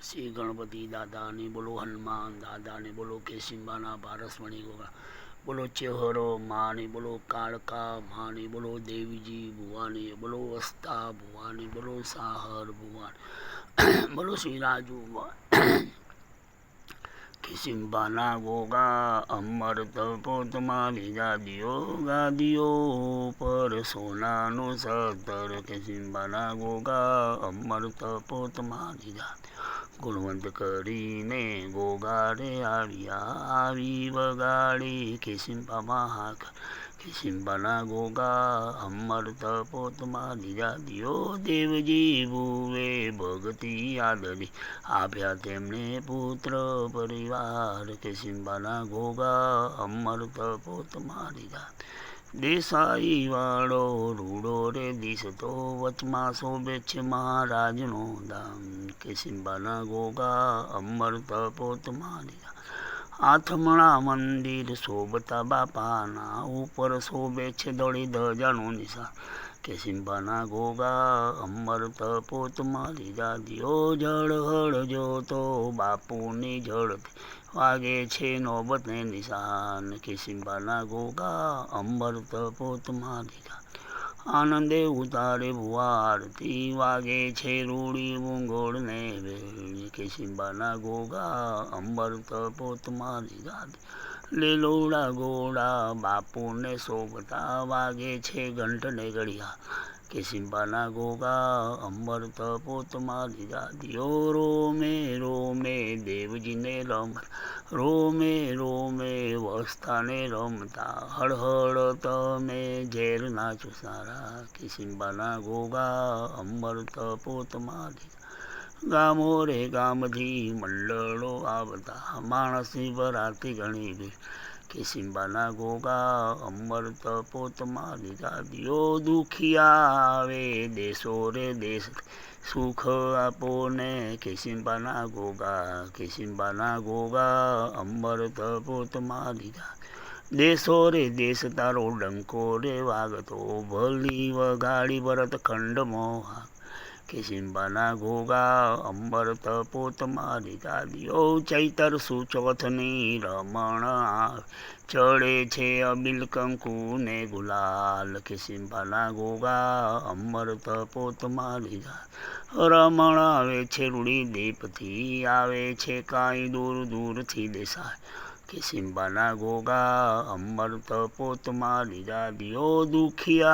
શ્રી ગણપતિ દાદાની બોલો હનુમાન દાદાની બોલો કેસિંબાના પારસમણી ગોગા બોલો ચેહરો માની બોલો કાળકા માની બોલો દેવીજી ભુવાની બોલો વસ્તા ભુવાની બોલો સાહર ભુવાની બોલો શ્રી રાજુ ભુવાની કિસિમ્બાના ગોગા અમૃત પોતમાં લીધા દિયો ગાદિયો પર સોનાનું સત્તર કિસિમ્બાના ગોગા અમૃત પોતમાં લીધા ગુણવંત કરીને ગોગાડે આવી વગાડી કિસિમ્બામાં હાક કિસિમ્બાના ગોગા અમર તપોતમાં દીધા દિયો દેવજી ભુવે ભગતી આદરી આપ્યા તેમણે પુત્ર પરિવાર કિસિમ્બાના ગોગા અમર તપોતમાં લીધા દેસાઈ વાળો રૂડો રે દિશતો વચમાં શોભે છે મહારાજનો દામ કિસિમ્બાના ગોગા અમર પોતમાં લીધા આથમણા મંદિર શોભતા બાપાના ઉપર શોભે છે દોડી ધજાનું નિશાન. કે સિંબાના ગોગા અમર પોતમાં લીધા દિયો જળ હળ જોતો બાપુની જળથી વાગે છે નોબતને નિશાન કે ગોગા અમૃત પોતમાં લીધા આનંદે ઉતારે ભુવારતી વાગે છે રૂડી ભૂંગોળ ને કે સિંબાના ગોગા અમૃત પોતમાં લીધા લીલોડા ગોળા બાપુને શોભતા વાગે છે ઘંટને ઘડિયા કે સિંબાના ગોગા અમૃત પોતમાં લીધા દિયો રોમે રોમે, દેવજીને રમત રોમે રોમે વસ્તાને રમતા. હળહળ તમે ઝેર નાચો સારા. કે સિંબાના ગોગા અમૃત પોતમાં લીધા ગામો રે ગામથી મંડળો આવતા. માણસની બરાતી ઘણી કે સિંબાના ગોગા અમૃત પોતમાં લીધા દિયો દુખિયા આવે. દેશો રે દેશ, સુખ આપો ને. કે સિંબાના ગોગા કે સિંબાના ગોગા અમૃત પોતમાં લીધા દેશો રે દેશ, તારો ડંકો રે વાગતો. ભલી વગાડી ભરત ખંડ મોહા કે સિંબાના ગોગા અમૃત મારી લીધા દિયો ચૈતર સુચોથની રમણ ચડે છે અબિલ કંકુ ને ગુલાલ કે સિંબાના ગોગા અમૃત પોતમાં લીધા રમણ આવે છે રૂડી દીપથી, આવે છે કાંઈ દૂર દૂરથી દેસાય કે સિંબાના ગોગા અમૃત પોતમાં લીધા દિયો દુખિયા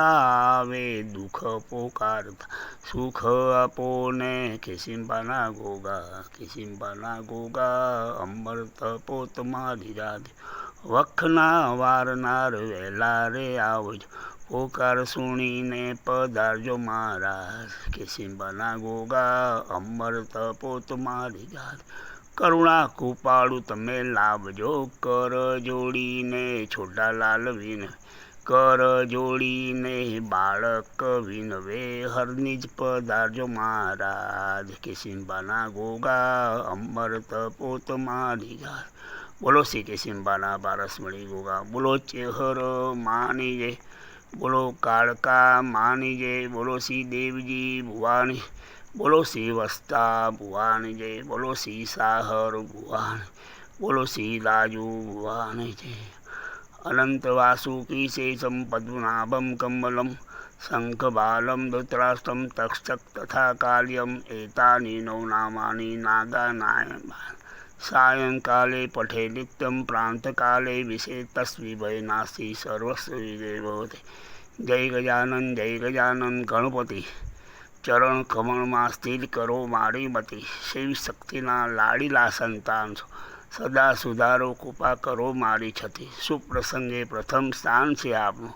આવે, દુઃખ પોકારતા. સુખ આપો ને કે સિંબાના ગોગા, કે સિંબાના ગોગા અમૃત પોતમાં લીધા વખના વારનાર વહેલા રે આવજો, પોકાર સુણીને પધારજો મહારાજ. કે સિંબાના ગોગા અમૃત પોતમાં લીધા કરુણા કૃપાળુ તમે લાવજો કર જોડીને છોટા લાલ વિન, કર જોડીને બાળક વિનવે હરની જ પધારજો મહારાજ, કે સિંબાના ગોગા અમૃત પોતમાં લીધા બોલો શ્રી કે સિંબાના પારસમણી ગોગા, બોલો ચેહર માની જય, બોલો કાળકા માની જય, બોલો શ્રી દેવજી ભુવાની બોલો શ્રી વસ્તા ભુવાની જય, બોલો શ્રી સાહર ભુવાની, બોલો શ્રી રાજુ ભુવાની જય. અનંત વાસુકી શેષમ પદ્મનાભમ કમલમ શંખબાલમ ધૃતરાષ્ટ્રમ તક્ષક તથા કાલ્યમ એતાની નવનામાની નાગાનાય સાયંકાલે પઠે નિત્યમ પ્રાંતકાલે વિશે તસ્વિભય નાસ્તી સર્વસ્વ વિજય ભવતે જય ગજાનન જય ગજાનન ગણપતિ. ચરણ કમળમાં સ્થિર કરો મારી મતી. શિવ શક્તિના લાડીલા સંતાન છો. સદા સુધારો કૃપા કરો મારી છતી. સુપ્રસંગે પ્રથમ સ્થાન છે આપનું.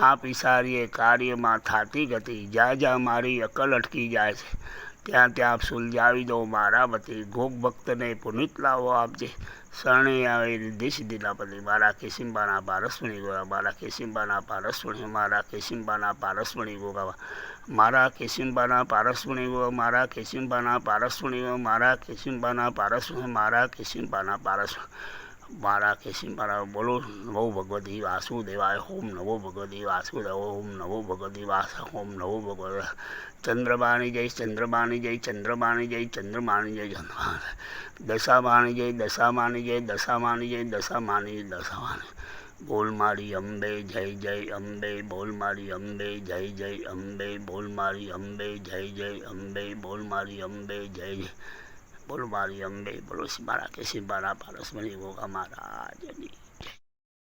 આ પિસારીએ કાર્યમાં થાતી ગતિ. જ્યાં જ્યાં મારી અકલ અટકી જાય છે. ત્યાં ત્યાં આપ સુલઝાવી દો મારા વતી ગોપ ભક્તને પુનિત લાવો આપજે શરણે આવે રિદ્ધિ સિદ્ધિલાપતિ મારા કેસિંબાના પારસ્વણી ગોગા મારા કેસિંબાના પારસ્વણી મારા કેસિંબાના પારસમણી ગોગાવા મારા કેસિંબાના પારસ્વણી ગો મારા કેસિંબાના પારસ્વણી મારા કેસિંબાના પારસ્વણી મારા કેસિંબાના પારસ મારા કેસી મારા બોલો નમો ભગવતી વાસુદેવાય ઓમ નમો ભગવતી વાસુદેવ ઓમ નમો ભગવતી વાસ ઓમ નમો ભગવત ચંદ્રબાણી જય ચંદ્રબાણી જય ચંદ્રબાણી જય ચંદ્રમાણી જય ચંદ્રમાણી દશામાણી જય દશામાણી જય દશામાણી જય દશામાણી જય દશામાણી બોલ મારી અંબે જય જય અંબે બોલ મારી અંબે જય જય અંબે બોલ મારી અંબે જય જય અંબે બોલ મારી અંબે જય જય બોલ મારી અંબે બોલો મારા કે સિંબાના પારસમણી ગોગા મહારાજની